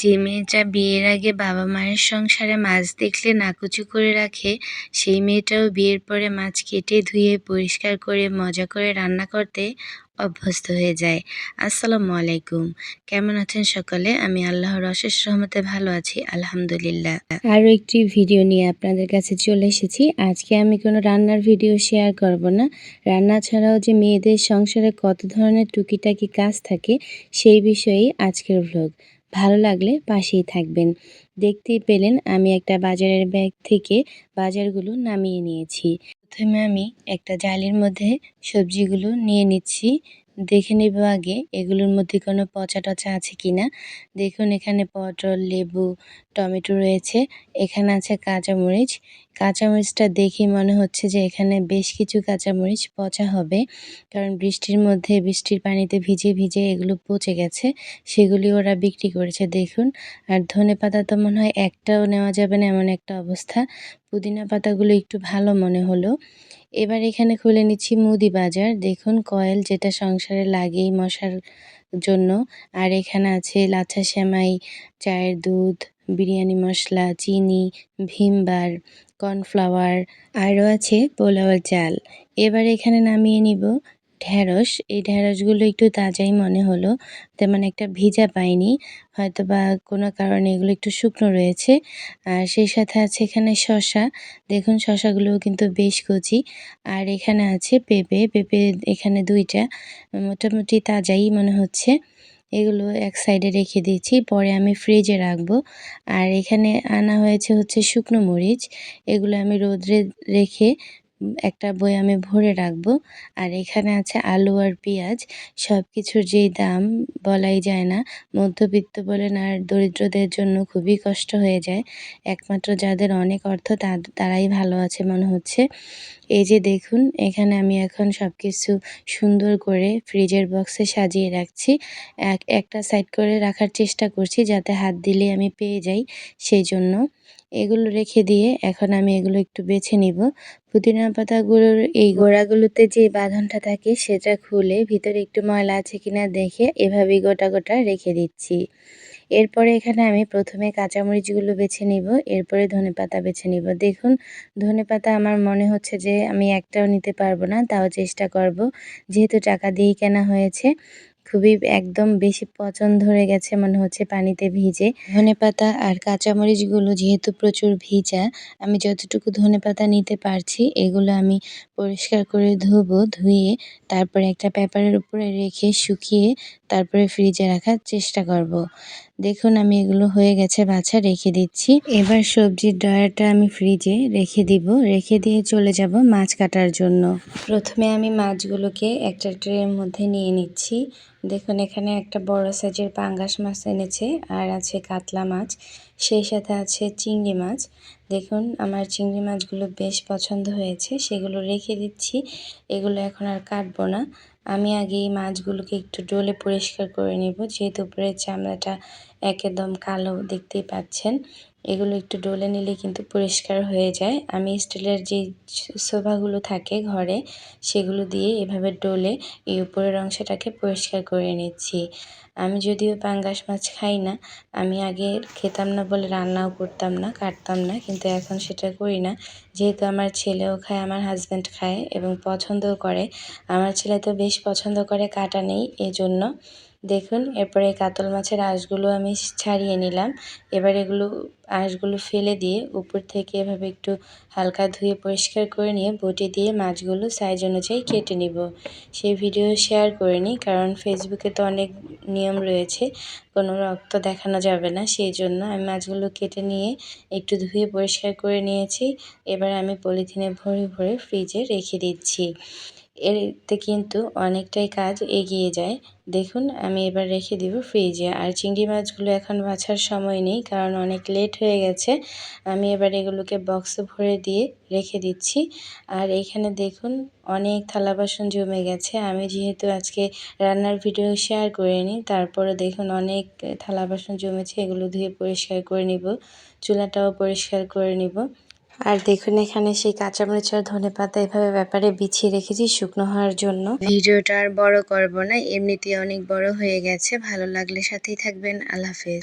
যে মেয়েটা বিয়ের আগে বাবা মায়ের সংসারে মাছ দেখলে নাকুচু করে রাখে, সেই মেয়েটাও বিয়ের পরে মাছ কেটে ধুয়ে পরিষ্কার করে মজা করে রান্না করতে অভ্যস্ত হয়ে যায়। আসসালামু আলাইকুম। কেমন আছেন সকালে? আমি আল্লাহর অশেষ রহমতে ভালো আছি, আলহামদুলিল্লাহ। আরও একটি ভিডিও নিয়ে আপনাদের কাছে চলে এসেছি। আজকে আমি কোনো রান্নার ভিডিও শেয়ার করব না। রান্না ছাড়াও যে মেয়েদের সংসারে কত ধরনের টুকিটাকি কাজ থাকে, সেই বিষয়েই আজকের ভ্লগ ভালো লাগলে পাশেই থাকবেন। দেখতেই পেলেন আমি একটা বাজারের ব্যাগ থেকে বাজারগুলো নামিয়ে নিয়েছি। প্রথমে আমি একটা জালির মধ্যে সবজিগুলো নিয়ে নিচ্ছি। দেখে নেব আগে এগুলোর মধ্যে কোনো পচা টচা আছে কি না দেখুন এখানে পটল, লেবু, টমেটো রয়েছে। এখানে আছে কাঁচামরিচ কাঁচামরিচটা দেখে মনে হচ্ছে যে এখানে বেশ কিছু কাঁচামরিচ পচা হবে। কারণ বৃষ্টির মধ্যে বৃষ্টির পানিতে ভিজে ভিজে এগুলো পচে গেছে, সেগুলি ওরা বিক্রি করেছে, দেখুন। আর ধনে পাতা তো মনে হয় একটাও নেওয়া যাবে না, এমন একটা অবস্থা। পুদিনা পাতাগুলো একটু ভালো মনে হলো। এবার এখানে খুলে নিচ্ছি মুদি বাজার। দেখুন, কয়েল যেটা সংসারে লাগেই মশার জন্য। আর এখানে আছে লাচ্ছা, সেমাই, চায়ের দুধ বিরিয়ানি, মশলা, চিনি ভিমবার কর্নফ্লাওয়ার, আরও আছে পোলাওয়ের চাল। এবার এখানে নামিয়ে নিব ঢ্যাঁড়স এই ঢ্যাঁড়সগুলো একটু তাজাই মনে হলো, তেমন একটা ভিজা পাইনি। হয়তো বা কোনো কারণে এগুলো একটু শুকনো রয়েছে। আর সেই সাথে আছে এখানে শশা দেখুন শশাগুলোও কিন্তু বেশ কচি। আর এখানে আছে পেঁপে। পেঁপে এখানে দুইটা। মোটামুটি তাজাই মনে হচ্ছে। এগুলো এক সাইডে রেখে দিয়েছি। পরে আমি ফ্রিজে রাখব। আর এখানে আনা হয়েছে হচ্ছে শুকনো মরিচ। এগুলো আমি রোদ্রে রেখে একটা বয়ামে ভরে রাখব। আর এখানে আছে আলু আর পেঁয়াজ। সব কিছুর যেই দাম বলাই যায় না। মধ্যবিত্ত বলেন আর দরিদ্রদের জন্য খুবই কষ্ট হয়ে যায়। একমাত্র যাদের অনেক অর্থ তারাই ভালো আছে মনে হচ্ছে। এই যে দেখুন, এখানে আমি এখন সব কিছু সুন্দর করে ফ্রিজের বক্সে সাজিয়ে রাখছি। এক, একটা সাইড করে রাখার চেষ্টা করছি যাতে হাত দিলে আমি পেয়ে যাই সেই জন্য। এগুলো রেখে দিয়ে এখন আমি এগুলো একটু বেছে নিব। পুদিনা পাতাগুলোর এই গোড়াগুলোতে যে বাঁধনটা থাকে সেটা খুলে ভিতরে একটু ময়লা আছে কিনা দেখে এভাবেই গোটা গোটা রেখে দিচ্ছি। এরপরে এখানে আমি প্রথমে কাঁচামরিচগুলো বেছে নিব, এরপরে ধনে পাতা বেছে নিব। দেখুন, ধনে পাতা আমার মনে হচ্ছে যে আমি একটাও নিতে পারব না, তাও চেষ্টা করব। যেহেতু টাকা দিয়েই কেনা হয়েছে খুবই একদম বেশি পচন ধরে গেছে মনে হচ্ছে পানিতে ভিজে। ধনে পাতা আর কাঁচামরিচগুলো যেহেতু প্রচুর ভিজা, আমি যতটুকু ধনে পাতা নিতে পারছি, এগুলো আমি পরিষ্কার করে ধুবো, ধুয়ে তারপরে একটা পেপারের উপরে রেখে শুকিয়ে তারপরে ফ্রিজে রাখার চেষ্টা করব। দেখুন, আমি এগুলো হয়ে গেছে, বাছা, রেখে দিচ্ছি। এবার সবজির ড্রয়ারটা আমি ফ্রিজে রেখে দিব। রেখে দিয়ে চলে যাব মাছ কাটার জন্য। প্রথমে আমি মাছগুলোকে একটা ট্রের মধ্যে নিয়ে নিচ্ছি। দেখুন, এখানে একটা বড় সাইজের পাঙ্গাস মাছ এনেছে আর আছে কাতলা মাছ, সেই সাথে আছে চিংড়ি মাছ। দেখুন, আমার চিংড়ি মাছগুলো বেশ পছন্দ হয়েছে, সেগুলো রেখে দিচ্ছি। এগুলো এখন আর কাটবো না। আমি আগে এই মাছগুলোকে একটু ডোলে পরিষ্কার করে নিব। যেহেতু উপরের চামড়াটা একদম কালো দেখতেই পাচ্ছেন, এগুলো একটু ডলে নিলে কিন্তু পরিষ্কার হয়ে যায়। আমি স্টিলের যে সোফাগুলো থাকে ঘরে, সেগুলো দিয়ে এভাবে ডলে এই উপরের অংশটাকে পরিষ্কার করে নিচ্ছি। আমি যদিও পাঙ্গাস মাছ খাই না, আমি আগে খেতাম না বলে রান্নাও করতাম না, কাটতাম না, কিন্তু এখন সেটা করি না। যেহেতু আমার ছেলেও খায়, আমার হাজব্যান্ড খায় এবং পছন্দও করে। আমার ছেলে তো বেশ পছন্দ করে কাটা নেই, এজন্য দেখুন, এরপরে কাতল মাছের আঁশগুলো আমি ছাড়িয়ে নিলাম। এবার এগুলো আঁশগুলো ফেলে দিয়ে উপর থেকে এভাবে একটু হালকা ধুয়ে পরিষ্কার করে নিয়ে বটি দিয়ে মাছগুলো সাইজ অনুযায়ী কেটে নিব। সেই ভিডিও শেয়ার করে নিই, কারণ ফেসবুকে তো অনেক নিয়ম রয়েছে। কোনো রক্ত দেখানো যাবে না, সেই জন্য আমি মাছগুলো কেটে নিয়ে একটু ধুয়ে পরিষ্কার করে নিয়েছি। এবার আমি পলিথিনে ভরে ভরে ফ্রিজে রেখে দিচ্ছি। এতে কিন্তু অনেকটাই কাজ এগিয়ে যায়। দেখুন, আমি এবার রেখে দিব ফ্রিজে আর চিংড়ি মাছগুলো এখন বাছার সময় নেই, কারণ অনেক লেট হয়ে গেছে। আমি এবার এগুলোকে বক্সে ভরে দিয়ে রেখে দিচ্ছি। আর এখানে দেখুন, অনেক থালা বাসন জমে গেছে। আমি যেহেতু আজকে রান্নার ভিডিও শেয়ার করিনি, তারপরে দেখুন অনেক থালা বাসন জমেছে, এগুলো ধুয়ে পরিষ্কার করে নিব। চুলাটাও পরিষ্কার করে নিব। আর দেখুন এখানে সেই কাঁচামরিচ আর ধনে পাতা এভাবে ব্যাপারে বিছিয়ে রেখেছি শুকনো হওয়ার জন্য। ভিডিওটা আর বড় করব না এমনিতে অনেক বড় হয়ে গেছে, ভালো লাগলে সাথেই থাকবেন, আল্লাহ হাফেজ।